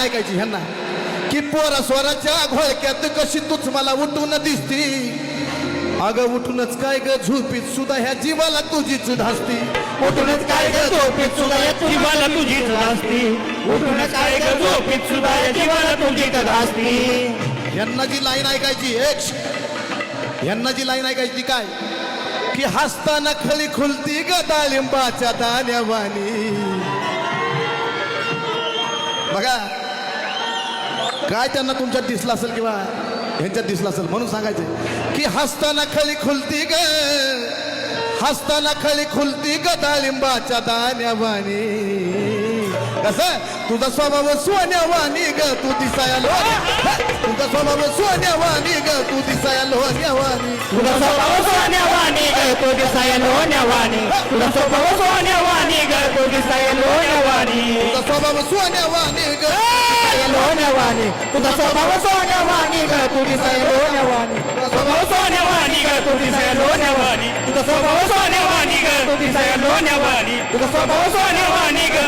ऐकायची ह्यांना? की पोरा स्वराच्या घोळक्यात कशी तूच मला उठून दिसती? अगं उठूनच काय ग? झोपीत सुद्धा ह्या जीवाला तुझीच धासती. उठूनच काय ग? झोपीत सुद्धा या जीवाला तुझी असती उठूनच काय ग? झोपीत सुद्धा या जीवाला तुझी असती यांना जी लाईन ऐकायची एक यांना जी लाईन ऐकायची काय? की हसताना खळी खुलती ग डाळिंबाच्या दाण्यावानी बघा काय त्यांना तुमच्यात दिसलं असेल किंवा ह्यांच्यात दिसलं असेल? म्हणून सांगायचं की हसताना खळी खुलती ग. हसताना खळी खुलती ग डाळिंबाच्या दाण्यावाणी. कसं? तुझा स्वभाव सोन्यावाणी ग तू दिसाया लोण्या तुझा स्वभाव सोन्यावाणी ग तू दिसाया लोण्यावाणी. तुझा स्वभाव सोन्यावाणी ग तो दिसाय लोण्यावाणी. तुझा स्वभाव सोन्यावाणी स्वभाव सोन्यावानी ग लोण्यावाणी तुझा स्वभाव सोन्यावाणी ग तू दिसाय लोण्यावाणी तुझा स्वभाव सोन्यावाणी ग तू दिसाय लोण्यावाणी तुझा स्वभाव सोन्यावानी ग तू दिसाय लोण्यावाणी तुझा स्वभाव सोन्यावानी ग